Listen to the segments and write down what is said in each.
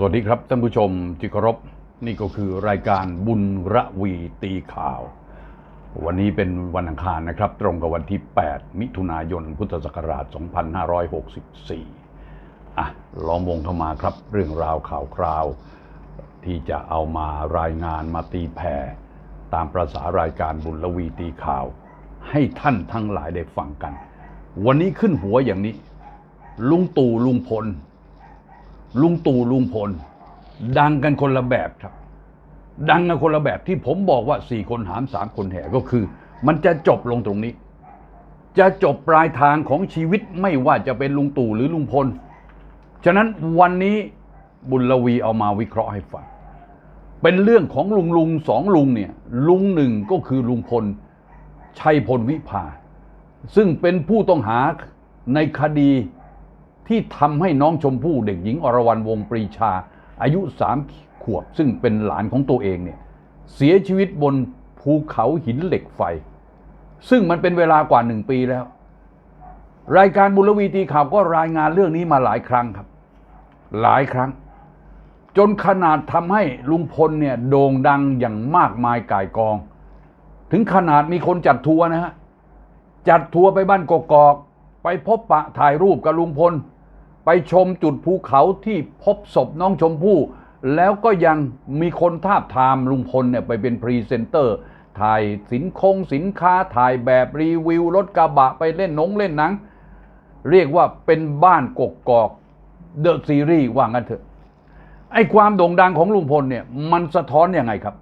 สวัสดีครับท่านผู้ชมที่เคารพนี่ก็คือรายการบุญระวีตีข่าว วันนี้เป็นวันอังคารนะครับ ตรงกับวันที่ 8 มิถุนายนพุทธศักราช 2564อะลองวงเข้ามาครับ เรื่องราวข่าวคราว ที่จะเอามารายงานมาตีแผ่ตามประษารายการบุญระวีตีข่าว ให้ท่านทั้งหลายได้ฟังกัน วันนี้ขึ้นหัวอย่างนี้ ลุงตู่ลุงพล ลุงตู่ลุงพล ดังกันคนละแบบครับ ดังกันคนละแบบที่ผมบอกว่าสี่คนหามสามคนแห่ก็คือ มันจะจบลงตรงนี้ จะจบปลายทางของชีวิตไม่ว่าจะเป็นลุงตู่หรือลุงพล ฉะนั้นวันนี้บุญลวีเอามาวิเคราะห์ให้ฟังเป็นเรื่องของลุงลุงสองลุงเนี่ย ลุงหนึ่งก็คือลุงพลชัยพลวิภา ซึ่งเป็นผู้ต้องหาในคดี ที่ทำให้น้องชมพู่เด็กหญิงอรวรรณวงปรีชา อายุสามขวบซึ่งเป็นหลานของตัวเองเนี่ยเสียชีวิตบนภูเขาหินเหล็กไฟ ซึ่งมันเป็นเวลากว่าหนึ่งปีแล้ว รายการบุรวีตีข่าวก็รายงานเรื่องนี้มาหลายครั้งครับ หลายครั้ง จนขนาดทำให้ลุงพลเนี่ยโด่งดังอย่างมากมายก่ายกอง ถึงขนาดมีคนจัดทัวร์นะฮะจัดทัวร์ไปบ้านกกอก ไปพบปะถ่ายรูปกับลุงพล ไปชมจุดภูเขาที่พบศพน้องชมพู่ แล้วก็ยังมีคนทาบทามลุงพลเนี่ยไปเป็นพรีเซนเตอร์ ถ่ายสินคงสินค้าถ่ายแบบรีวิวรถกระบะไปเล่นนงเล่นหนัง เรียกว่าเป็นบ้านกกอกเดอะซีรีส์ว่างั้นเถอะ ไอ้ความโด่งดังของลุงพลเนี่ยมันสะท้อนอยังไงครับ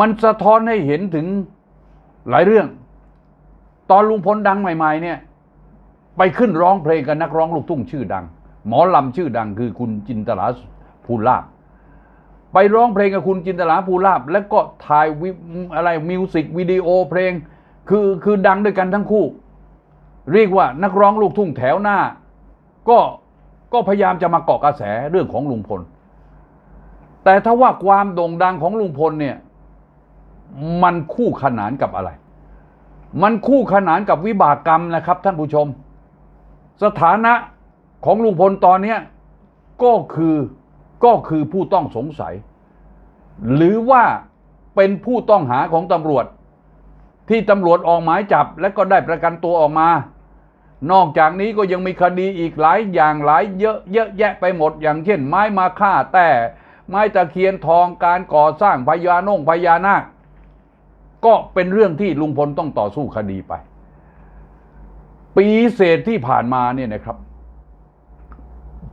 มันสะท้อนให้เห็นถึงหลายเรื่อง ตอนลุงพลดังใหม่ ๆ เนี่ย ไปขึ้นร้องเพลงกับนักร้องลูกทุ่งชื่อดัง หมอลำชื่อดังคือคุณจินตลาภูลาภไปร้องเพลงกับคุณจินตลาภูลาภแล้วก็ถ่ายวิอะไรมิวสิกวิดีโอเพลง คือคือดังด้วยกันทั้งคู่ เรียกว่านักร้องลูกทุ่งแถวหน้า ก็ก็พยายามจะมาเกาะกระแสเรื่องของลุงพล แต่ถ้าว่าความโด่งดังของลุงพลเนี่ย มันคู่ขนานกับอะไร มันคู่ขนานกับวิบากกรรมนะครับท่านผู้ชม สถานะของลุงพลตอนเนี้ก็คือก็คือผู้ต้องสงสัย หรือว่าเป็นผู้ต้องหาของตำรวจ ที่ตำรวจออกหมายจับและก็ได้ประกันตัวออกมา นอกจากนี้ก็ยังมีคดีอีกหลายอย่างหลายเยอะเยอะแยะไปหมดอย่างเช่น ไม้มาฆ่าแต่ไม้ตะเคียนทองการก่อสร้างพญานงพญานาคก็เป็นเรื่องที่ลุงพลต้องต่อสู้คดีไป ปีเศษที่ผ่านมาเนี่ยนะครับ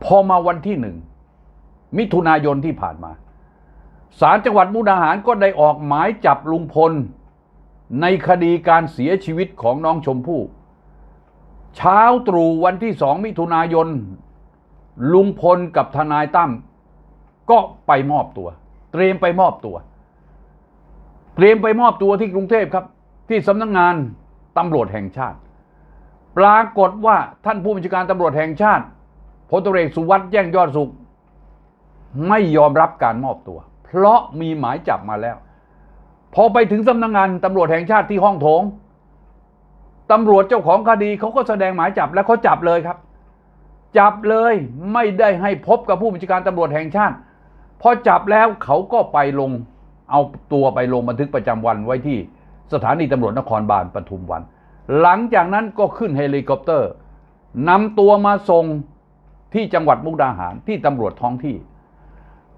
พอมาวันที่หนึ่ง มิถุนายนที่ผ่านมาศาลจังหวัดมุกดาหารก็ได้ออกหมายจับลุงพล ในคดีการเสียชีวิตของน้องชมพู่ เช้าตรู่วันที่สองมิถุนายน ลุงพลกับทนายตั้มก็ไปมอบตัว เตรียมไปมอบตัว เตรียมไปมอบตัวที่กรุงเทพครับ ที่สำนักงงานตำรวจแห่งชาติ ปรากฏว่าท่านผู้บัญชาการตำรวจแห่งชาติพลตรวจเอกสุวัสด์แจ้งยอดสุข ไม่ยอมรับการมอบตัว เพราะมีหมายจับมาแล้ว พอไปถึงสำนักงานตำรวจแห่งชาติที่ห้องโถงตำรวจเจ้าของคดีเขาก็แสดงหมายจับแล้วเขาจับเลยครับ จับเลยไม่ได้ให้พบกับผู้บัญชาการตำรวจแห่งชาติ พอจับแล้วเขาก็ไปลงเอาตัวไปลงบันทึกประจำวันไว้ที่สถานีตำรวจนครบาลปทุมวัน หลังจากนั้นก็ขึ้นเฮลิคอปเตอร์นำตัวมาส่งที่จังหวัดมุกดาหารที่ตำรวจท้องที่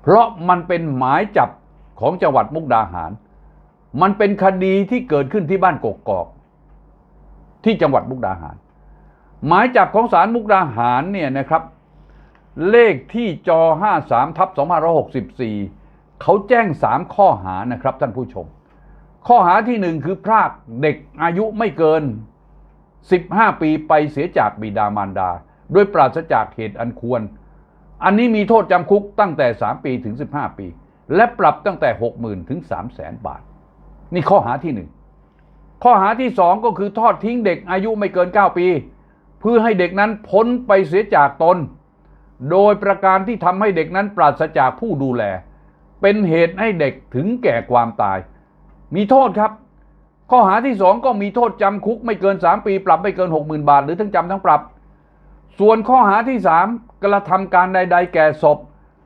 เพราะมันเป็นหมายจับของจังหวัดมุกดาหาร มันเป็นคดีที่เกิดขึ้นที่บ้านกกอก ที่จังหวัดมุกดาหาร หมายจับของศาลมุกดาหารเนี่ยนะครับ เลขที่จอ53ทับ2564 เขาแจ้ง 3 ข้อหานะครับท่านผู้ชม ข้อหาที่หนึ่งคือพรากเด็กอายุไม่เกิน 15 ปีไปเสียจากบิดามารดาโดยปราศจากเหตุอันควร อันนี้มีโทษจำคุกตั้งแต่ 3 ปีถึง 15 ปี และปรับตั้งแต่ 60,000 ถึง 300,000 บาท นี่ข้อหาที่หนึ่งข้อหาที่สองก็คือทอดทิ้งเด็กอายุไม่เกิน 9 ปี เพื่อให้เด็กนั้นพ้นไปเสียจากตน โดยประการที่ทำให้เด็กนั้นปราศจากผู้ดูแล เป็นเหตุให้เด็กถึงแก่ความตาย มีโทษครับ ข้อหาที่สองก็มีโทษจำคุกไม่เกิน 3 ปี ปรับไม่เกิน 60,000 บาท หรือทั้งจำทั้งปรับ ส่วนข้อหาที่สามกระทำการใด ๆ แก่ศพ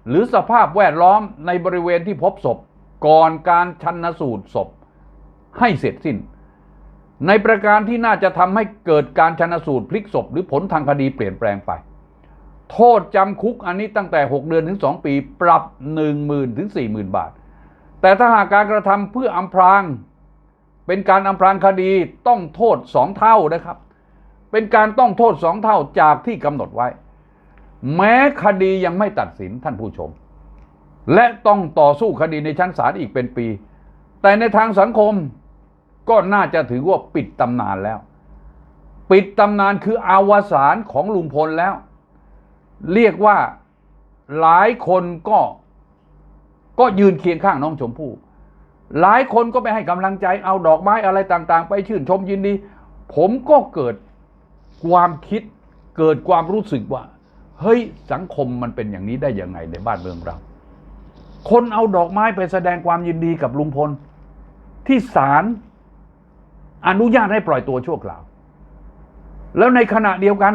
หรือสภาพแวดล้อมในบริเวณที่พบศพ ก่อนการชันสูตรศพ ให้เสร็จสิ้น ในประการที่น่าจะทำให้เกิดการชันสูตรพลิกศพ หรือผลทางคดีเปลี่ยนแปลงไปโทษจำคุกอันนี้ตั้งแต่ 6 เดือนถึง 2 ปี ปรับ 1 0,000 ถึง 40,000 บาท แต่ถ้าหากการกระทำเพื่ออำพราง เป็นการอำพรางคดีต้องโทษสองเท่านะครับ เป็นการต้องโทษสองเท่าจากที่กำหนดไว้ แม้คดียังไม่ตัดสินท่านผู้ชม และต้องต่อสู้คดีในชั้นศาลอีกเป็นปี แต่ในทางสังคมก็น่าจะถือว่าปิดตำนานแล้ว ปิดตำนานคืออาวสานของลุงพลแล้ว เรียกว่าหลายคนก็ ก็ยืนเคียงข้างน้องชมพู่หลายคนก็ไปให้กำลังใจเอาดอกไม้อะไรต่างๆ ไปชื่นชมยินดี ผมก็เกิดความคิดเกิดความรู้สึกว่า เฮ้ยสังคมมันเป็นอย่างนี้ได้ยังไงในบ้านเมืองเรา คนเอาดอกไม้ไปแสดงความยินดีกับลุงพล ที่ศาลอนุญาตให้ปล่อยตัวชั่วคราว แล้วในขณะเดียวกัน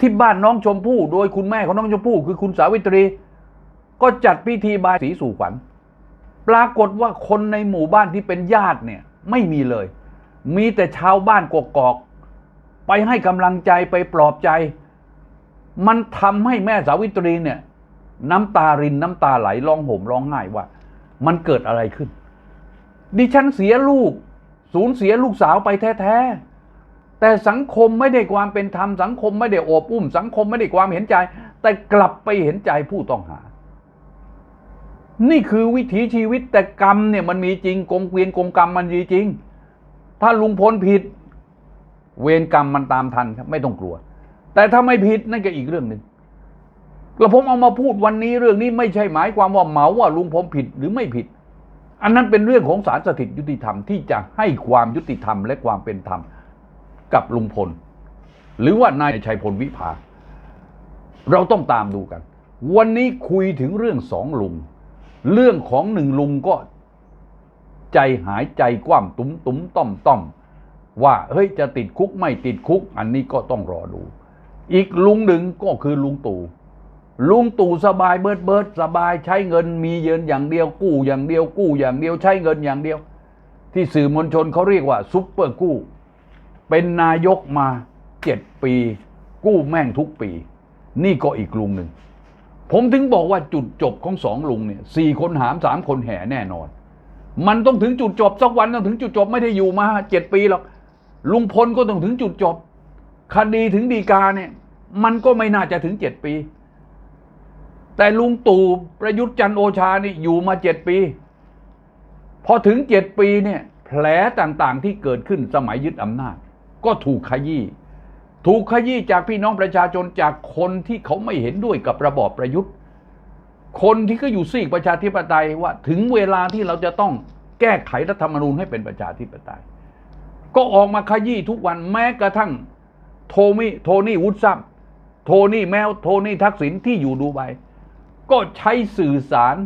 ที่บ้านน้องชมพู่โดยคุณแม่ของน้องชมพู่คือคุณสาวิตรี ก็จัดพิธีบายสีสู่ขวัญ ปรากฏว่าคนในหมู่บ้านที่เป็นญาติเนี่ยไม่มีเลย มีแต่ชาวบ้านกกอกๆไปให้กำลังใจไปปลอบใจ มันทำให้แม่สาวิตรีเนี่ย น้ำตารินน้ำตาไหลร้องห่มร้องไห้ว่า มันเกิดอะไรขึ้น ดิฉันเสียลูก สูญเสียลูกสาวไปแท้ๆ แต่สังคมไม่ได้ความเป็นธรรมสังคมไม่ได้โอบอุ้ม สังคมไม่ได้ความเห็นใจ แต่กลับไปเห็นใจผู้ต้องหา นี่คือวิถีชีวิตแต่กรรมเนี่ยมันมีจริงกงเกวียนกงกรรมมันมีจริง ถ้าลุงพลผิด เวรกรรมมันตามทันครับไม่ต้องกลัว แต่ถ้าไม่ผิดนั่นก็อีกเรื่องหนึ่งแล้วผมเอามาพูดวันนี้เรื่องนี้ไม่ใช่หมายความว่าเหมาว่าลุงพลผิดหรือไม่ผิด อันนั้นเป็นเรื่องของศาลสถิตยุติธรรมที่จะให้ความยุติธรรมและความเป็นธรรมกับลุงพล หรือว่านายชัยพลวิภา เราต้องตามดูกัน วันนี้คุยถึงเรื่องสองลุง เรื่องของหนึ่งลุงก็ใจหายใจกว้ามตุ้มตุ้มต้อมต้อมว่าเฮ้ยจะติดคุกไม่ติดคุก อันนี้ก็ต้องรอดู อีกลุงหนึ่งก็คือลุงตู่ลุงตู่สบายเบิดเบิดสบายใช้เงินมีเยินอย่างเดียวกู้อย่างเดียวกู้อย่างเดียวใช้เงินอย่างเดียว ที่สื่อมวลชนเขาเรียกว่าซุปเปอร์กู้ เป็นนายกมาเจ็ดปี กู้แม่งทุกปี นี่ก็อีกลุงหนึ่ง ผมถึงบอกว่าจุดจบของสองลุงเนี่ยสี่คนหามสามคนแห่แน่นอน มันต้องถึงจุดจบสักวันต้องถึงจุดจบไม่ได้อยู่มาเจ็ดปีหรอกลุงพลก็ต้องถึงจุดจบ คดีถึงดีกาเนี่ย มันก็ไม่น่าจะถึงเจ็ดปี แต่ลุงตู่ประยุทธ์จันทร์โอชานี่อยู่มาเจ็ดปี พอถึงเจ็ดปีเนี่ย แผลต่างๆที่เกิดขึ้นสมัยยึดอำนาจ ก็ถูกขยี้ ถูกขยี้จากพี่น้องประชาชนจากคนที่เขาไม่เห็นด้วยกับระบอบประยุทธ์ คนที่ก็อยู่ซีกประชาธิปไตยว่าถึงเวลาที่เราจะต้องแก้ไขรัฐธรรมนูญให้เป็นประชาธิปไตย ก็ออกมาขยี้ทุกวันแม้กระทั่งโทมี่โทนี่วุฒซัมโทนี่แมวโทนี่ทักษิณที่อยู่ดูไบก็ใช้สื่อสาร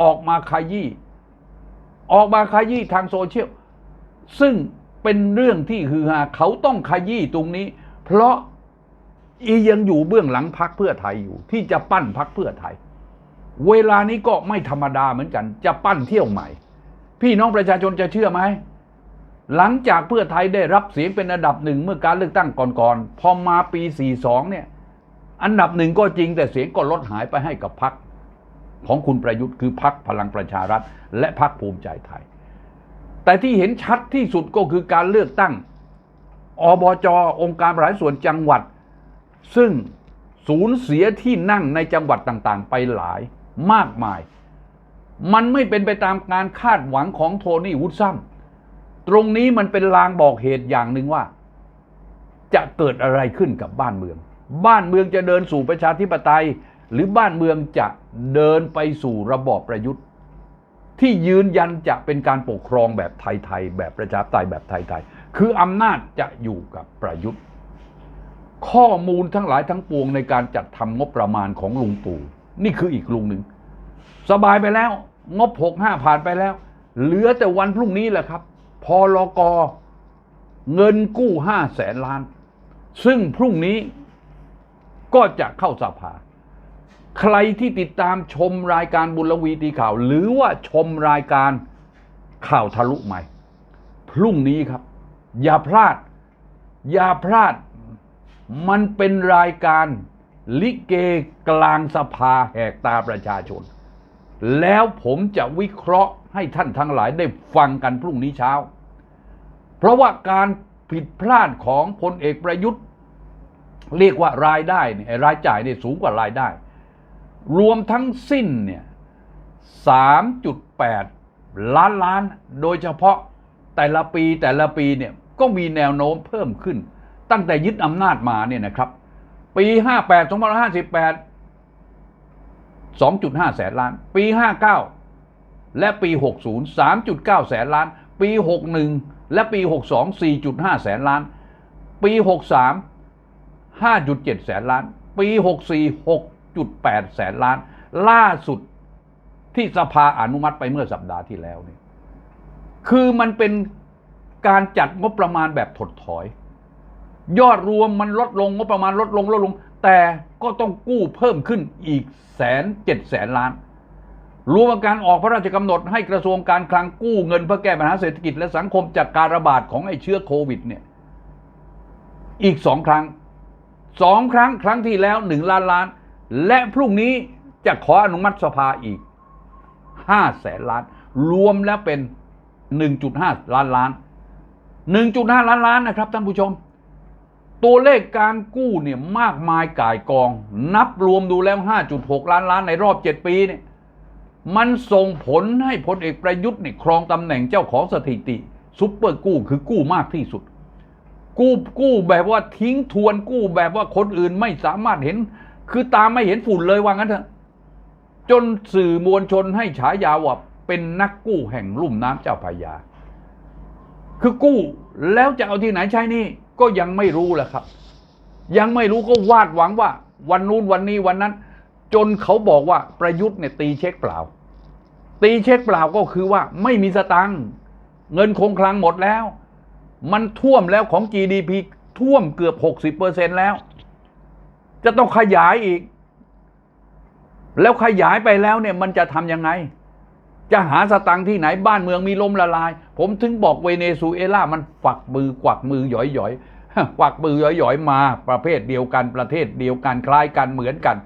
ออกมาขยี้ออกมาขยี้ทางโซเชียลซึ่งเป็นเรื่องที่ฮือฮาเขาต้องขยี้ตรงนี้ เพราะอียังอยู่เบื้องหลังพักเพื่อไทยอยู่ ที่จะปั้นพักเพื่อไทย เวลานี้ก็ไม่ธรรมดาเหมือนกัน จะปั้นเที่ยวใหม่ พี่น้องประชาชนจะเชื่อไหมหลังจากเพื่อไทยได้รับเสียงเป็นอันดับหนึ่งเมื่อการเลือกตั้งก่อนๆพอมาปี 42 เนี่ย อันดับหนึ่งก็จริงแต่เสียงก็ลดหายไปให้กับพักของคุณประยุทธ์คือพักพลังประชารัฐ และพักภูมิใจไทย แต่ที่เห็นชัดที่สุดก็คือการเลือกตั้ง อบจองค์การบริหารส่วนจังหวัด ซึ่งสูญเสียที่นั่งในจังหวัดต่างๆ ไปหลายมากมาย มันไม่เป็นไปตามการคาดหวังของโทนี่วูดซัมตรงนี้มันเป็นลางบอกเหตุอย่างหนึ่งว่า จะเกิดอะไรขึ้นกับบ้านเมือง บ้านเมืองจะเดินสู่ประชาธิปไตย หรือบ้านเมืองจะเดินไปสู่ระบอบประยุทธ์ ที่ยืนยันจะเป็นการปกครองแบบไทยๆแบบประชาธิปไตยแบบไทยๆ คืออำนาจจะอยู่กับประยุทธ์ ข้อมูลทั้งหลายทั้งปวงในการจัดทำงบประมาณของลุงตู่นี่คืออีกลุงหนึ่ง สบายไปแล้ว งบหกห้าผ่านไปแล้ว เหลือแต่วันพรุ่งนี้แหละครับ พอลกเงินกู้ห้าแสนล้าน ซึ่งพรุ่งนี้ก็จะเข้าสภา ใครที่ติดตามชมรายการบุญละวีตีข่าว หรือว่าชมรายการข่าวทะลุใหม่ พรุ่งนี้ครับ อย่าพลาด อย่าพลาด มันเป็นรายการลิเกกลางสภาแหกตาประชาชน แล้วผมจะวิเคราะห์ให้ท่านทั้งหลายได้ฟังกันพรุ่งนี้เช้า เพราะว่าการผิดพลาดของพลเอกประยุทธ์ เรียกว่ารายได้เนี่ยรายจ่ายเนี่ยสูงกว่ารายได้ รวมทั้งสิ้นเนี่ย 3.8 ล้านล้าน โดยเฉพาะแต่ละปีแต่ละปีเนี่ย ก็มีแนวโน้มเพิ่มขึ้น ตั้งแต่ยึดอำนาจมาเนี่ยนะครับ ปี 58 2558 2.5 แสนล้าน ปี 59 และปี 60 3.9 แสนล้าน ปี 61 และปี 62 4.5 แสนล้าน ปี 63 5.7 แสนล้าน ปี 64 6.8 แสนล้าน ล่าสุดที่สภาอนุมัติไปเมื่อสัปดาห์ที่แล้วเนี่ยคือมันเป็น การจัดงบประมาณแบบถดถอย ยอดรวมมันลดลงงบประมาณลดลงลดลง แต่ก็ต้องกู้เพิ่มขึ้นอีกแสนเจ็ดแสนล้านรวมกับการออกพระราชกำหนดให้กระทรวงการคลังกู้เงินเพื่อแก้ปัญหาเศรษฐกิจและสังคมจากการระบาดของไอ้เชื้อโควิดเนี่ยอีกสองครั้งสองครั้งครั้งที่แล้วหนึ่งล้านล้าน และพรุ่งนี้จะขออนุมัติสภาอีกห้าแสนล้าน รวมแล้วเป็นหนึ่งจุดห้าล้านล้าน หนึ่งจุดห้าล้านล้านนะครับท่านผู้ชม ตัวเลขการกู้เนี่ยมากมายก่ายกอง นับรวมดูแล้ว 5.6 ล้านล้านในรอบ 7 ปีเนี่ยมันส่งผลให้พลเอกประยุทธ์เนี่ยครองตำแหน่งเจ้าของสถิติซุปเปอร์กู้คือกู้มากที่สุด กู้กู้แบบว่าทิ้งทวนกู้แบบว่าคนอื่นไม่สามารถเห็น คือตามไม่เห็นฝุ่นเลยว่างั้นเถอะจนสื่อมวลชนให้ฉายาว่าเป็นนักกู้แห่งลุ่มน้ำเจ้าพระยา คือกู้แล้วจะเอาที่ไหนใช้หนี่ก็ยังไม่รู้แหละครับ ยังไม่รู้ก็วาดหวังว่า วันนู้นวันนี้วันนั้น จนเขาบอกว่าประยุทธ์เนี่ยตีเช็คเปล่า ตีเช็คเปล่าก็คือว่าไม่มีสตังค์เงินคงคลังหมดแล้ว มันท่วมแล้วของ GDP ท่วมเกือบ 60%แล้ว จะต้องขยายอีก แล้วขยายไปแล้วเนี่ยมันจะทำยังไง จะหาสตังค์ที่ไหนบ้านเมืองมีล้มละลาย ผมถึงบอกเวเนซุเอลามันฝักมือกวักมือหย่อยๆกวักมือย่อยหย่อยๆมาประเภทเดียวกันประเทศเดียวกันคล้ายกันเหมือนกัน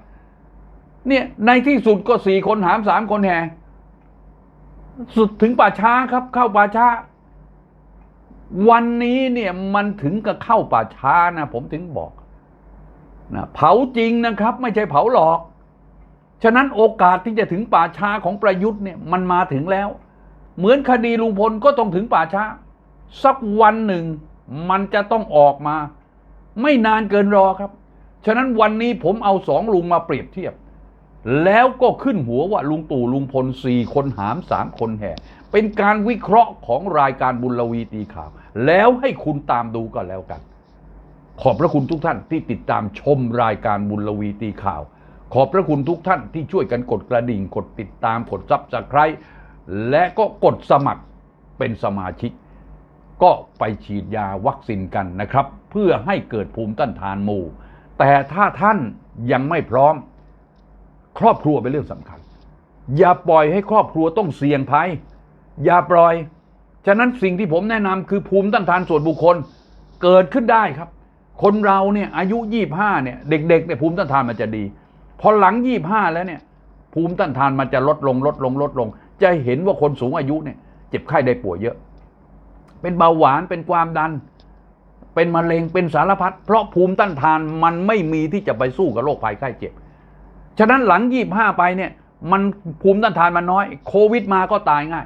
เนี่ยในที่สุดก็สี่คนหามสามคนแห่สุดถึงป่าช้าครับ เข้าป่าช้า วันนี้เนี่ยมันถึงกับเข้าป่าช้านะ ผมถึงบอกนะเผาจริงนะครับ ไม่ใช่เผาหลอก ฉะนั้นโอกาสที่จะถึงป่าช้าของประยุทธ์เนี่ยมันมาถึงแล้ว เหมือนคดีลุงพลก็ต้องถึงป่าช้า สักวันหนึ่งมันจะต้องออกมา ไม่นานเกินรอครับ ฉะนั้นวันนี้ผมเอาสองลุงมาเปรียบเทียบ แล้วก็ขึ้นหัวว่าลุงตู่ลุงพลสี่คนหามสามคนแห่ เป็นการวิเคราะห์ของรายการบุญลวีตีข่าว แล้วให้คุณตามดูก็แล้วกัน ขอบพระคุณทุกท่านที่ติดตามชมรายการบุญลวีตีข่าว ขอบพระคุณทุกท่านที่ช่วยกันกดกระดิ่ง กดติดตาม กดซับสไครต์และก็กดสมัครเป็นสมาชิก ก็ไปฉีดยาวัคซีนกันนะครับ เพื่อให้เกิดภูมิต้านทานหมู่ แต่ถ้าท่านยังไม่พร้อม ครอบครัวเป็นเรื่องสำคัญ อย่าปล่อยให้ครอบครัวต้องเสี่ยงภัย อย่าปล่อย ฉะนั้นสิ่งที่ผมแนะนำคือภูมิต้านทานส่วนบุคคลเกิดขึ้นได้ครับ คนเราเนี่ยอายุยี่ห้าเนี่ยเด็กๆเนี่ยภูมิต้านทานมันจะดี พอหลังยี่ห้าแล้วเนี่ย ภูมิต้านทานมันจะลดลงลดลงลดลง จะเห็นว่าคนสูงอายุเนี่ย เจ็บไข้ได้ป่วยเยอะ เป็นเบาหวานเป็นความดัน เป็นมะเร็งเป็นสารพัดเพราะภูมิต้านทานมันไม่มีที่จะไปสู้กับโรคภัยไข้เจ็บ ฉะนั้นหลังยี่ห้าไปเนี่ย มันภูมิต้านทานมันน้อย โควิดมาก็ตายง่าย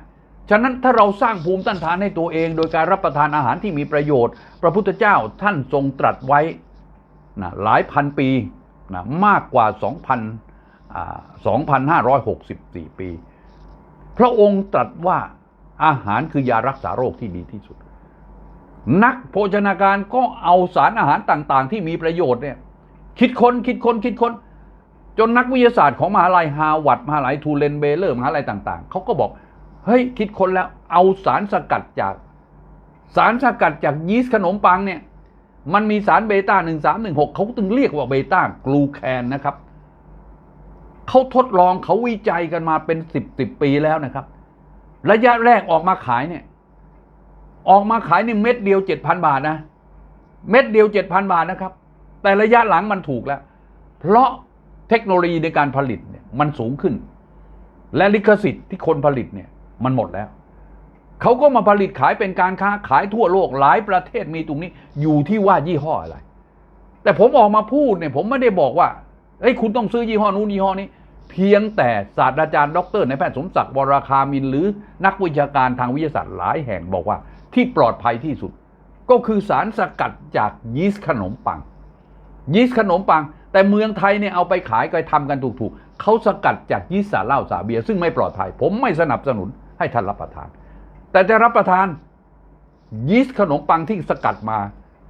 ฉะนั้นถ้าเราสร้างภูมิต้านทานให้ตัวเอง โดยการรับประทานอาหารที่มีประโยชน์ พระพุทธเจ้าท่านทรงตรัสไว้นะหลายพันปี นะมากกว่า 2,000 2,564 ปี พระองค์ตรัสว่าอาหารคือยารักษาโรคที่ดีที่สุด นักโภชนาการก็เอาสารอาหารต่างๆ ที่มีประโยชน์เนี่ยคิดค้นคิดค้นคิดค้นจนนักวิทยาศาสตร์ของมหาลัยฮาวาดมหาลัยทูเลนเบเลอร์มหาลัยต่าง ๆ เขาก็บอก เฮ้ย คิดค้นแล้วเอาสารสกัดจาก สารสกัดจากยีสต์ขนมปังเนี่ย มันมีสารเบต้าหนึ่งสามหนึ่งหกเขาจึงเรียกว่าเบต้ากลูแคนนะครับ เขาทดลองเขาวิจัยกันมาเป็นสิบสิบปีแล้วนะครับ ระยะแรกออกมาขายเนี่ย ออกมาขายนี่เม็ดเดียวเจ็ดพันบาทนะ เม็ดเดียวเจ็ดพันบาทนะครับ แต่ระยะหลังมันถูกแล้ว เพราะเทคโนโลยีในการผลิตเนี่ยมันสูงขึ้น และลิขสิทธิ์ที่คนผลิตเนี่ยมันหมดแล้ว เขาก็มาผลิตขายเป็นการค้าขายทั่วโลกหลายประเทศมีตรงนี้ อยู่ที่ว่ายี่ห้ออะไร แต่ผมออกมาพูดเนี่ย ผมไม่ได้บอกว่าเอ้ยคุณต้องซื้อยี่ห้อนู้นยี่ห้อนี้ เพียงแต่ศาสตราจารย์ ดรในายแพทย์สมศักดิ์วราคามินหรือนักวิชาการทางวิทยาศาสตร์หลายแห่งบอกว่า ที่ปลอดภัยที่สุด ก็คือสารสกัดจากยีสต์ขนมปัง ยีสต์ขนมปัง แต่เมืองไทยเนี่ยเอาไปขายก็ทำกันถูกๆเขาสกัดจากยีสต์สาเหล้าสาเบีย ซึ่งไม่ปลอดภัย ผมไม่สนับสนุนให้ท่านรับประทาน แต่จะรับประทาน ยีสต์ขนมปังที่สกัดมา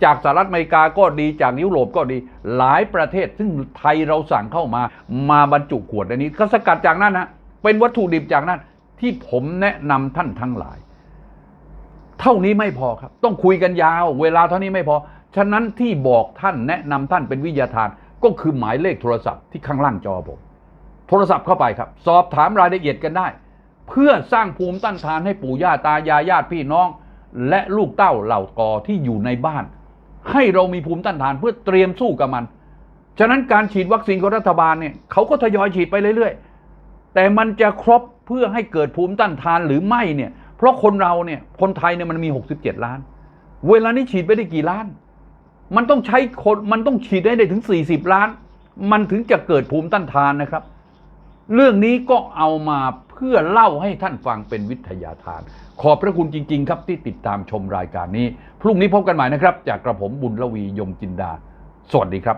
จากสหรัฐอเมริกาก็ดีจากยุโรปก็ดี หลายประเทศ ซึ่งไทยเราสั่งเข้ามา มาบรรจุขวดในนี้ ก็สกัดจากนั้นนะเป็นวัตถุดิบจากนั้นที่ผมแนะนำท่านทั้งหลาย เท่านี้ไม่พอครับ ต้องคุยกันยาว เวลาเท่านี้ไม่พอ ฉะนั้นที่บอกท่านแนะนำท่านเป็นวิทยาทาน ก็คือหมายเลขโทรศัพท์ที่ข้างล่างจอผมโทรศัพท์เข้าไปครับ สอบถามรายละเอียดกันได้ เพื่อสร้างภูมิต้านทานให้ปู่ย่าตายายญาติพี่น้อง และลูกเต้าเหล่ากอที่อยู่ในบ้าน ให้เรามีภูมิต้านทานเพื่อเตรียมสู้กับมัน ฉะนั้นการฉีดวัคซีนของรัฐบาลเนี่ยเขาก็ทยอยฉีดไปเรื่อยๆ แต่มันจะครบเพื่อให้เกิดภูมิต้านทานหรือไม่เนี่ย เพราะคนเราเนี่ยคนไทยเนี่ยมันมี 67 ล้าน เวลานี้ฉีดไปได้กี่ล้าน มันต้องใช้คนมันต้องฉีดได้ได้ถึง 40 ล้าน มันถึงจะเกิดภูมิต้านทานนะครับ เรื่องนี้ก็เอามา พื่อเล่าให้ท่านฟังเป็นวิทยาทาน ขอบพระคุณจริง ๆ ครับที่ติดตามชมรายการนี้ พรุ่งนี้พบกันใหม่นะครับ จากกระผมบุญละวียมจินดา สวัสดีครับ